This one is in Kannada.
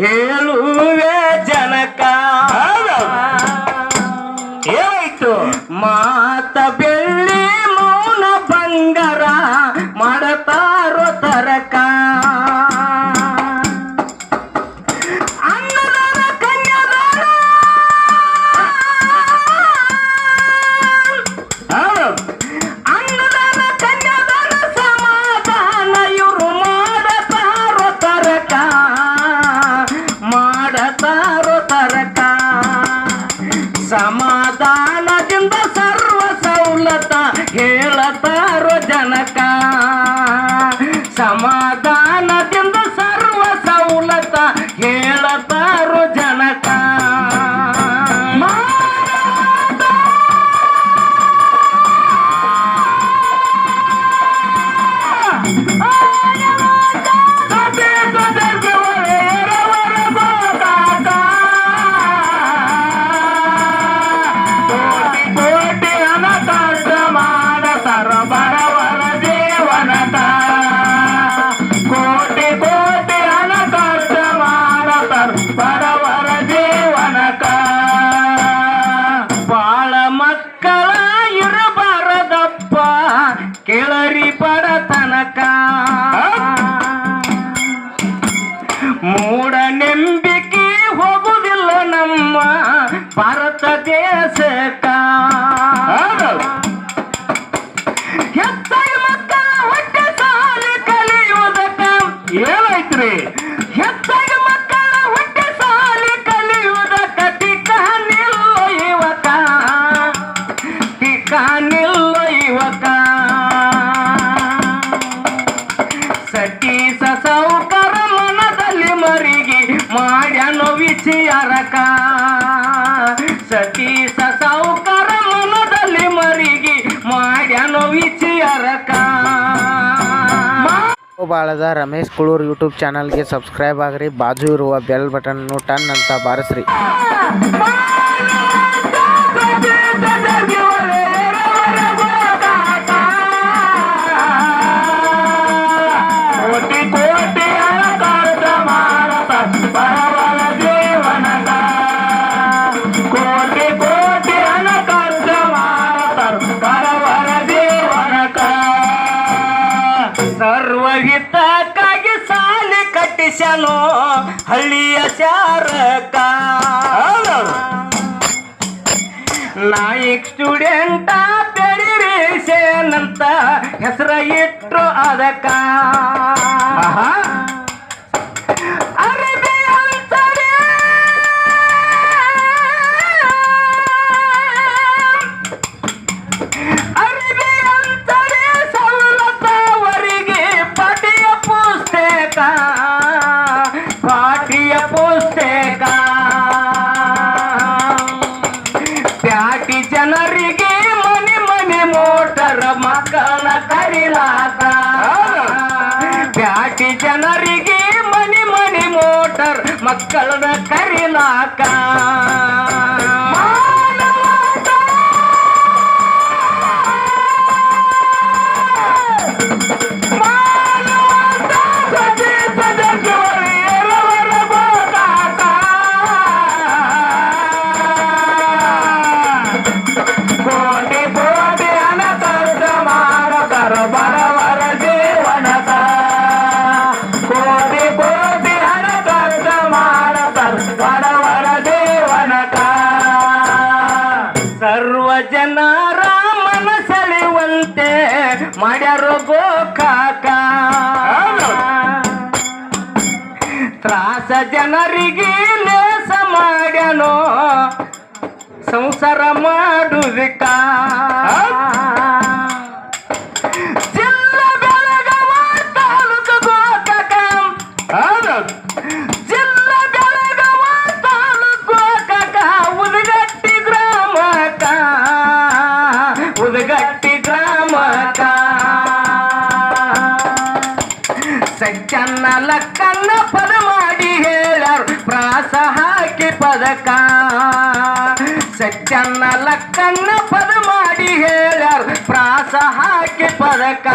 ಹೇಳುವೆ ಜನಕ. ಏನಾಯ್ತು? ಮಾತ ಬೆಳ್ಳಿ ಮೌನ ಬಂಗಾರ ಮಾಡತಾರೋ ತರಕ. ಹೌದು. ಸಮಾಧಾನದಿಂದ ಸರ್ವ ಸೌಲತ ಹೇಳತಾರೋ ಜನಕ ಸಮಾಧಾನದಿಂದ ಸರ್ವ ಸೌಲತ ಹೇಳತಾರೋ ಜನಕ ಮೂಢ ನಂಬಿಕೆ ಹೋಗುವುದಿಲ್ಲ ನಮ್ಮ ಭಾರತ ದೇಶಕ್ಕ ಹೆಚ್ಚಾಗಿ ಮಕ್ಕಳ ಹೊಟ್ಟೆ ಸಾಲಿ ಕಲಿಯುವುದಕ್ಕ ಏನಾಯ್ತ್ರಿ? ಹೆಚ್ಚಾಗಿ ಮಕ್ಕಳ ಹೊಟ್ಟೆ ಸಾಲಿ ಕಲಿಯುವುದಕ್ಕ ಟಿಕ್ಕ ನಿಲ್ಲೋ ಯುವಕ. ಟಿಕ್ಕ ನಿಲ್ಲೋ ಯುವಕ. ಮಾಡ್ಯಾನೋ ವಿಚಾರಕ ಸತೀಸ ಸೌಕರ ಮನದಲ್ಲಿ ಮರಿಗೆ ಮಾಡ್ಯಾನೋ ವಿಚಾರಕ ಬಾಳದ ರಮೇಶ್ ಕುಳೂರ್ ಯೂಟ್ಯೂಬ್ ಚಾನಲ್ಗೆ ಸಬ್ಸ್ಕ್ರೈಬ್ ಆಗ್ರಿ ಬಾಜು ಇರುವ ಬೆಲ್ ಬಟನ್ ಟನ್ ಅಂತ ಬಾರಿಸ್ರಿ ಕಟ್ಟಿಸನು ಹಳ್ಳಿಯ ಶಾರಕ. ನಾಯಕ್ ಸ್ಟೂಡೆಂಟ ಅಂತ ಹೆಸರ ಇಟ್ರು ಅದಕ್ಕ. Bye. ಸವಲತ್ತವರಿಗೆ ಪಾಠ್ಯ ಪುಸ್ತಕ. ಮಕ್ಕಳ ಕರಿಲಾಕ ಬ್ಯಾಟಿ ಜನರಿಗೆ ಮನಿ ಮನಿ ಮೋಟರ್ ಮಕ್ಕಳನ್ನ ಕರಿಲಾಕ ಜನರ ಮನಸೆಳೆಯುವಂತೆ ಮಾಡ್ಯಾರೋ ಗೋಕಾಕ. ತ್ರಾಸ ಜನರಿಗೆ ಲೇಸ ಮಾಡ್ಯಾನೋ ಸಂಸಾರ ಮಾಡುವುದಕ್ಕ ಜಿಲ್ಲ ಬೆಳಗಾವ ತಾಲೂಕು ಗೋಕಾಕ. ಸಜ್ಜನ್ನ ಲಕ್ಕನ್ನ ಪದ ಮಾಡಿ ಹೇಳರು, ಪ್ರಾಸ ಹಾಕಿ ಪದಕ. ಸಜ್ಜನ್ನ ಲಕ್ಕನ್ನ ಪದ ಮಾಡಿ ಹೇಳರು, ಪ್ರಾಸ ಹಾಕಿ ಪದಕ.